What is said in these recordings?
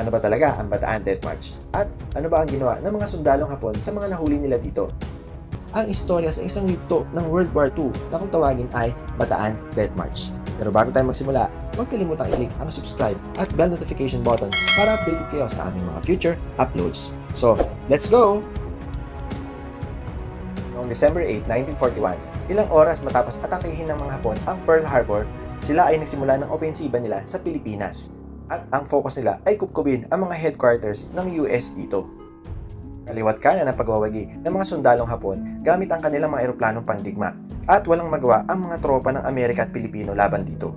Ano ba talaga ang Bataan Death March? At ano ba ang ginawa ng mga sundalong Hapon sa mga nahuli nila dito? Ang istorya sa isang yugto ng World War II na kung tawagin ay Bataan Death March. Pero bago tayo magsimula, huwag kalimutang i-click ang subscribe at bell notification button para updated kayo sa aming mga future uploads. So, let's go! Noong December 8, 1941, ilang oras matapos atakihin ng mga Hapon ang Pearl Harbor, sila ay nagsimula ng opensiba nila sa Pilipinas. At ang focus nila ay kupkubin ang mga headquarters ng US dito. Kaliwat kanan ang pagwawagi ng mga sundalong Hapon gamit ang kanilang mga eroplanong pandigma at walang magawa ang mga tropa ng Amerika at Pilipino laban dito.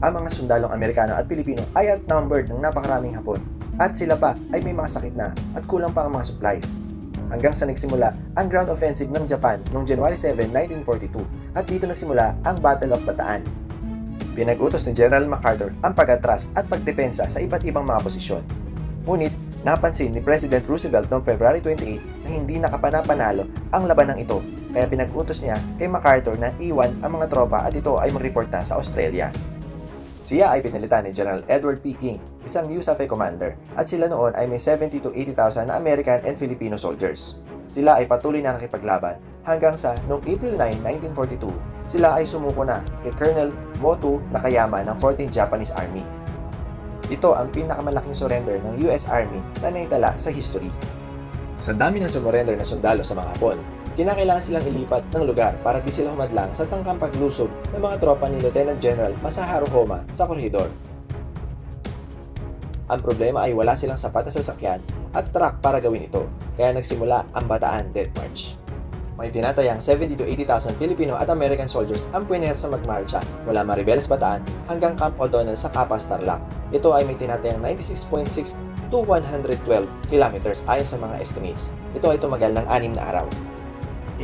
Ang mga sundalong Amerikano at Pilipino ay outnumbered ng napakaraming Hapon at sila pa ay may mga sakit na at kulang pa ang mga supplies. Hanggang sa nagsimula ang ground offensive ng Japan noong January 7, 1942 at dito nagsimula ang Battle of Bataan. Pinag-utos ni General MacArthur ang pag-atras at pagdepensa sa iba't ibang mga posisyon. Ngunit, napansin ni President Roosevelt noong February 28 na hindi nakapanapanalo ang labanang ito kaya pinag-utos niya kay MacArthur na iwan ang mga tropa at ito ay mag-report na sa Australia. Siya ay pinalitan ni General Edward P. King, isang USAF commander, at sila noon ay may 70 to 80,000 na American and Filipino soldiers. Sila ay patuloy na nakipaglaban hanggang sa noong April 9, 1942, sila ay sumuko na kay Colonel Motu Nakayama ng 14th Japanese Army. Ito ang pinakamalaking surrender ng US Army na naitala sa history. Sa dami ng sumurrender na sundalo sa mga Hapon, kinakailangan silang ilipat ng lugar para di sila humadlang sa tangkang paglusob ng mga tropa ni Lieutenant General Masaharu Homa sa korridor. Ang problema ay wala silang sapat na sasakyan at truck para gawin ito, kaya nagsimula ang Bataan Death March. May tinatayang 70 to 80,000 Filipino at American soldiers ang puwersa magmarcha mula Maribeles Bataan hanggang Camp O'Donnell sa Capas Tarlac. Ito ay may tinatayang 96.6 to 112 kilometers ayon sa mga estimates. Ito ay tumagal ng anim na araw.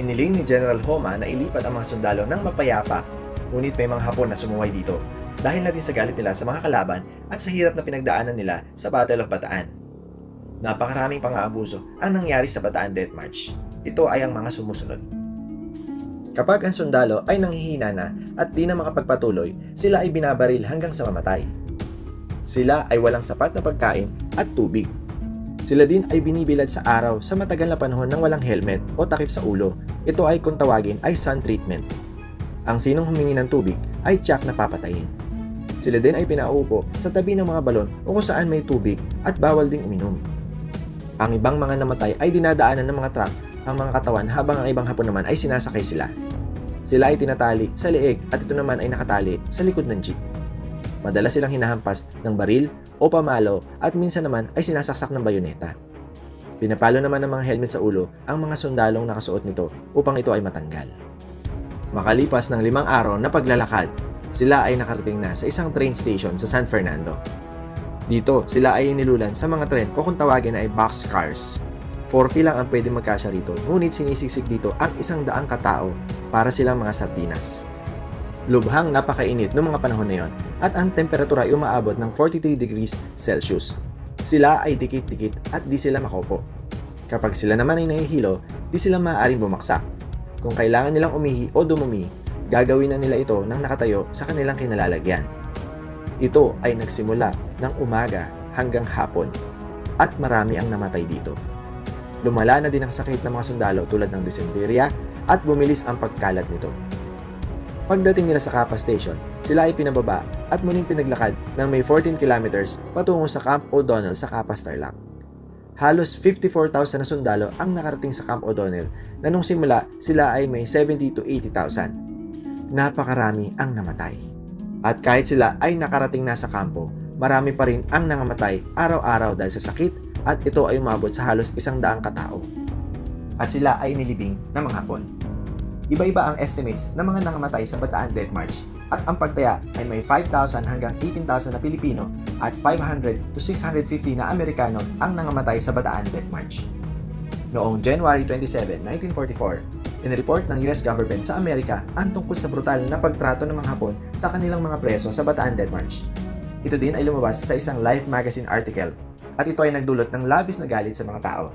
Iniling ni General Homa na ilipat ang mga sundalo ng mapayapa, ngunit may mga Hapon na sumuway dito dahil natin sa galit nila sa mga kalaban at sa hirap na pinagdaanan nila sa Battle of Bataan. Napakaraming pang-aabuso ang nangyari sa Bataan Death March. Ito ay ang mga sumusunod. Kapag ang sundalo ay nanghihina na at di na makapagpatuloy, sila ay binabaril hanggang sa mamatay. Sila ay walang sapat na pagkain at tubig. Sila din ay binibilad sa araw sa matagal na panahon ng walang helmet o takip sa ulo. Ito ay kung tawagin ay sun treatment. Ang sinong humingi ng tubig ay tiyak na papatayin. Sila din ay pinaupo sa tabi ng mga balon o kung saan may tubig at bawal ding uminom. Ang ibang mga namatay ay dinadaanan ng mga truck ang mga katawan habang ang ibang hapon naman ay sinasakay sila. Sila ay tinatali sa leeg at ito naman ay nakatali sa likod ng jeep. Madalas silang hinahampas ng baril o pamalo at minsan naman ay sinasaksak ng bayoneta. Pinapalo naman ng mga helmet sa ulo ang mga sundalong nakasuot nito upang ito ay matanggal. Makalipas ng limang araw na paglalakad, sila ay nakarating na sa isang train station sa San Fernando. Dito, sila ay inilulan sa mga tren o kung tawagin ay boxcars. 40 lang ang pwede magkasya rito, ngunit sinisiksik dito ang isang daang katao para silang mga sardinas. Lubhang napakainit noong mga panahon na yon at ang temperatura ay umaabot ng 43 degrees Celsius. Sila ay dikit-dikit at di sila makopo. Kapag sila naman ay nahihilo, di sila maaaring bumaksak. Kung kailangan nilang umihi o dumumi, gagawin na nila ito nang nakatayo sa kanilang kinalalagyan. Ito ay nagsimula ng umaga hanggang hapon at marami ang namatay dito. Lumala na din ang sakit ng mga sundalo tulad ng dysenteria at bumilis ang pagkalat nito. Pagdating nila sa Kappa Station, sila ay pinababa at muling pinaglakad ng may 14 kilometers patungo sa Camp O'Donnell sa Kappa Tarlac. Halos 54,000 na sundalo ang nakarating sa Camp O'Donnell na nung simula sila ay may 70 to 80,000. Napakarami ang namatay. At kahit sila ay nakarating na sa kampo, marami pa rin ang nangamatay araw-araw dahil sa sakit at ito ay umabot sa halos isang daang katao. At sila ay nilibing ng mga hapon. Iba-iba ang estimates ng mga nangamatay sa Bataan Death March at ang pagtaya ay may 5,000 hanggang 18,000 na Pilipino at 500 to 650 na Amerikano ang nangamatay sa Bataan Death March. Noong January 27, 1944, inireport ng US government sa Amerika ang tungkol sa brutal na pagtrato ng mga Hapon sa kanilang mga preso sa Bataan Death March. Ito din ay lumabas sa isang Life magazine article at ito ay nagdulot ng labis na galit sa mga tao.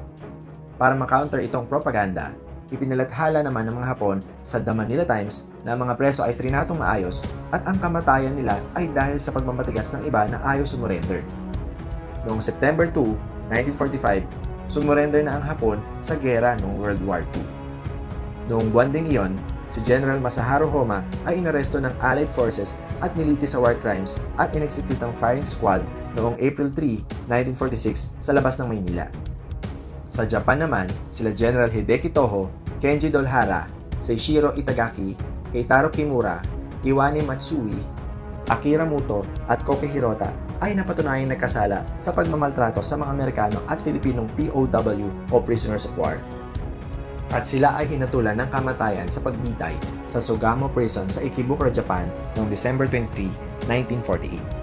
Para ma-counter itong propaganda, ipinalathala naman ng mga Hapon sa The Manila Times na mga preso ay trinatong maayos at ang kamatayan nila ay dahil sa pagmamatigas ng iba na ayaw sumurrender. Noong September 2, 1945, sumurrender na ang Hapon sa gera noong World War II. Noong buwan ding iyon, si General Masaharu Homa ay inaresto ng Allied Forces at nilitis sa war crimes at inexecute ang firing squad noong April 3, 1946 sa labas ng Maynila. Sa Japan naman, sila General Hideki Toho, Kenji Dolhara, Seishiro Itagaki, Keitaro Kimura, Iwane Matsui, Akira Muto at Koke Hirota ay napatunayang nagkasala sa pagmamaltrato sa mga Amerikano at Filipinong POW o prisoners of war. At sila ay hinatulan ng kamatayan sa pagbitay sa Sugamo Prison sa Ikebukuro, Japan noong December 23, 1948.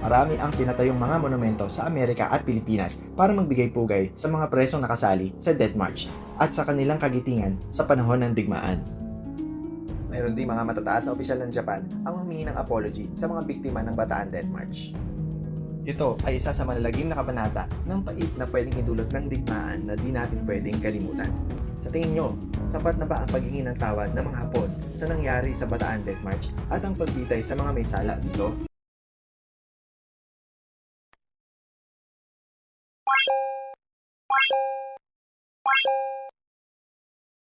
Marami ang pinatayong mga monumento sa Amerika at Pilipinas para magbigay pugay sa mga presong nakasali sa Death March at sa kanilang kagitingan sa panahon ng digmaan. Mayroon din mga matataas na opisyal ng Japan ang humingi ng apology sa mga biktima ng Bataan Death March. Ito ay isa sa malalagim na kabanata ng pait na pwedeng idulot ng digmaan na di natin pwedeng kalimutan. Sa tingin nyo, sapat na ba ang paghingi ng tawad ng mga Hapon sa nangyari sa Bataan Death March at ang pagbitay sa mga may sala dito?